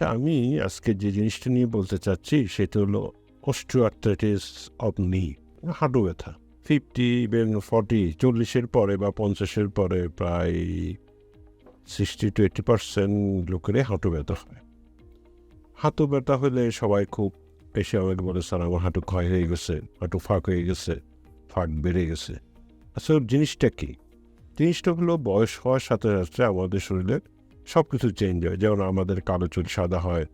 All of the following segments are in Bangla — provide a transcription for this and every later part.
আমি আজকে যে জিনিসটা নিয়ে বলতে চাচ্ছি, সেটা হলো অস্ট্রিওআর্থ্রাইটিস অব নি হাঁটু ব্যথা। ফিফটি ইভেন ফর্টি চল্লিশের পরে বা পঞ্চাশের পরে প্রায় সিক্সটি টু এইটি পার্সেন্ট লোকেরই হাঁটু ব্যথা হয়। হাঁটু ব্যথা হলে সবাই খুব এসে আমাকে বলে, স্যার, আমার হাঁটু ক্ষয় হয়ে গেছে, হাঁটু ফাঁক হয়ে গেছে, ফাঁক বেড়ে গেছে। আসলে জিনিসটা কি? জিনিসটা হলো বয়স হওয়ার সাথে সাথে আমাদের শরীরে সব কিছু চেঞ্জ হয়। যেমন আমাদের কালো চুল সাদা হয়,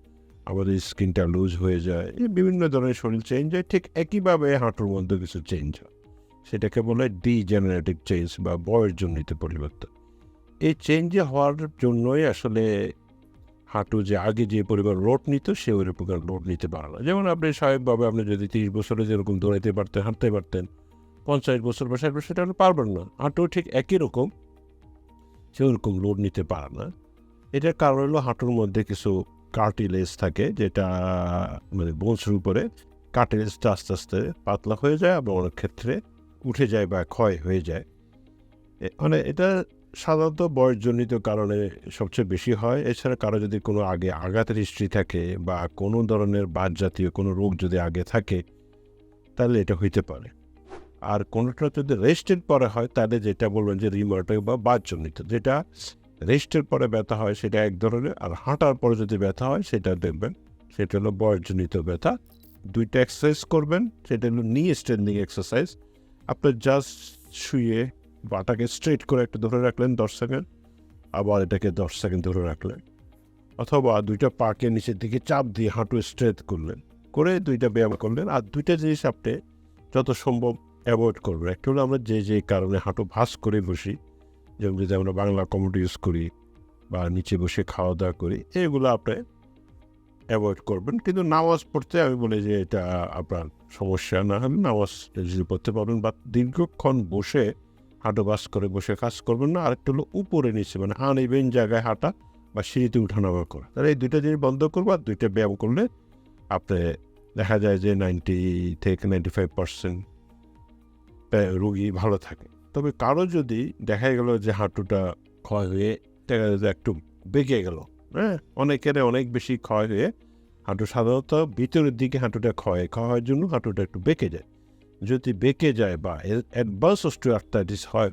আমাদের স্কিনটা লুজ হয়ে যায় বিভিন্ন ধরনের শরীর চেঞ্জ হয়। ঠিক একইভাবে হাঁটুর মধ্যে কিছু চেঞ্জ হয়। সেটাকে বলে ডিজেনারেটিভ চেঞ্জ বা বয়সজনিত পরিবর্তন। এই চেঞ্জ হওয়ার জন্যই আসলে হাঁটু যে আগে যে পরিমাণ লোড নিত, সে ওই প্রকার লোড নিতে পারে না। যেমন আপনি স্বাভাবিকভাবে আপনি যদি তিরিশ বছরে যেরকম দৌড়াইতে পারতেন, হাঁটতে পারতেন, পঞ্চাশ বছর বা ষাট বছর, সেটা আপনি পারবেন না। হাঁটু ঠিক একই রকম, সে ওরকম লোড নিতে পারে না। এটার কারণ হলো হাঁটুর মধ্যে কিছু কার্টিলেজ থাকে, যেটা মানে বোনসের উপরে কার্টিলেজটা আস্তে আস্তে পাতলা হয়ে যায় এবং অনেক ক্ষেত্রে উঠে যায় বা ক্ষয় হয়ে যায়। মানে এটা সাধারণত বয়সজনিত কারণে সবচেয়ে বেশি হয়। এছাড়া কারও যদি কোনো আগে আঘাতের হিস্ট্রি থাকে বা কোনো ধরনের বাদ জাতীয় কোনো রোগ যদি আগে থাকে, তাহলে এটা হইতে পারে। আর কোনোটা যদি রেস্টের পরে হয়, তাহলে যেটা বলবেন যে রিমার্টাই বা বাদজনিত যেটা রেস্টের পরে ব্যথা হয় সেটা এক ধরনের, আর হাঁটার পরে যদি ব্যথা হয় সেটা দেখবেন, সেটা হলো বয়সজনিত ব্যথা। দুইটা এক্সারসাইজ করবেন, সেটা হলো নি স্ট্যান্ডিং এক্সারসাইজ আপনার জাস্ট শুয়ে বাটাকে স্ট্রেট করে একটু ধরে রাখলেন দশ সেকেন্ড আবার এটাকে দশ সেকেন্ড ধরে রাখলেন। অথবা দুইটা পাকে নিচের দিকে চাপ দিয়ে হাঁটু স্ট্রেট করলেন, করে দুইটা ব্যায়াম করলেন, আর দুইটা জিনিস আপনি যত সম্ভব অ্যাভয়েড করবেন। একটা হলো আমরা যে যে কারণে হাঁটু ভাস করে বসি যেমন যদি আমরা বাংলা কমেডি ইউজ করি বা নিচে বসে খাওয়া দাওয়া করি, এগুলো আপনি অ্যাভয়েড করবেন। কিন্তু নামাজ পড়তে আমি বলি যে এটা আপনার সমস্যা না হলে নামাজ যদি পড়তে পারবেন বা দীর্ঘক্ষণ বসে হাঁটু বাস করে বসে কাজ করবেন না, আরেকটা হলো উপরে নিচে মানে হান ইভেন জায়গায় হাঁটা বা সিঁড়িতে উঠানামা করা। তাহলে এই দুইটা জিনিস বন্ধ করব আর দুইটা ব্যায়াম করলে আপনি দেখা যায় যে নাইনটি থেকে নাইনটি ফাইভ পার্সেন্ট রুগী ভালো থাকে। তবে কারও যদি দেখা গেল যে হাঁটুটা ক্ষয় হয়ে দেখা যায় একটু বেঁকে গেল হ্যাঁ? অনেকের অনেক বেশি ক্ষয় হয়ে হাঁটু সাধারণত ভিতরের দিকে হাঁটুটা ক্ষয় ক্ষয় হওয়ার জন্য হাঁটুটা একটু বেঁকে যায়। যদি বেঁকে যায় বা অ্যাডভান্স অস্ট্রিওআর্থাইটিস হয়,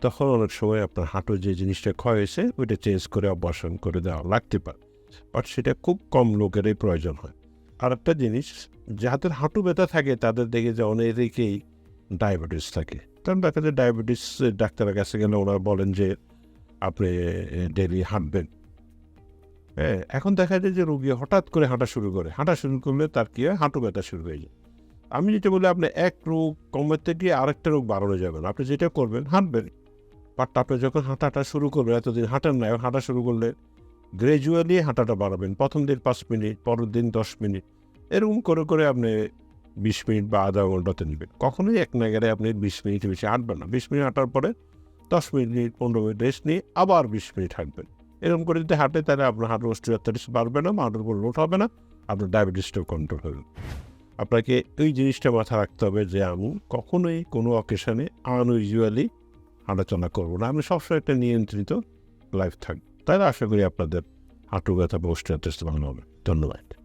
তখন অনেক সময় আপনার হাঁটুর যে জিনিসটা ক্ষয় হয়েছে, ওইটা চেঞ্জ করে অপারেশন করে দেওয়া লাগতে পারে। বাট সেটা খুব কম লোকেরই প্রয়োজন হয়। আর একটা জিনিস, যাদের হাঁটু ব্যথা থাকে, তাদের দেখে যে অনেকেই ডায়াবেটিস থাকে। কারণ দেখা যায় ডায়াবেটিস ডাক্তারের কাছে গেলে ওরা বলেন যে, আপনি ডেলি হাঁটবেন। হ্যাঁ এখন দেখা যায় যে রোগী হঠাৎ করে হাঁটা শুরু করে। হাঁটা শুরু করলে তার কী হয়? হাঁটু ব্যথা শুরু হয়ে যায়। আমি যেটা বলি, আপনি এক রোগ কমাতে গিয়ে আরেকটা রোগ বাড়ানো যাবে না। আপনি যেটা করবেন, হাঁটবেন। বাট আপনি যখন হাঁটাটা শুরু করবেন, এতদিন হাঁটেন না হাঁটা শুরু করলে গ্রাজুয়ালি হাঁটাটা বাড়াবেন। প্রথম দিন পাঁচ মিনিট, পরের দিন দশ মিনিট। এরকম করে করে আপনি বিশ মিনিট বা আধা ঘন্টাতে নেবেন। কখনোই এক নাগারে আপনি বিশ মিনিট বেশি হাঁটবেন না। বিশ মিনিট হাঁটার পরে দশ মিনিট পনেরো মিনিট রেস্ট নিয়ে আবার বিশ মিনিট হাঁটবেন। এরকম করে যদি হাঁটে, তাহলে আপনার হাঁটু অস্ট্রিয়াত্তারিস বাড়বে না হাঁটুর উপর লোড হবে না, আপনার ডায়াবেটিসটাও কন্ট্রোল হবে আপনাকে এই জিনিসটা মাথা রাখতে হবে যে আমি কখনোই কোনো অকেশনে আনইউজুয়ালি হাঁটাচলা করব না। আমি সবসময় একটা নিয়ন্ত্রিত লাইফ থাকব। তাহলে আশা করি আপনাদের হাঁটু ব্যথা বা অস্ট্রিয়াত্তারিস ভালো হবে। ধন্যবাদ।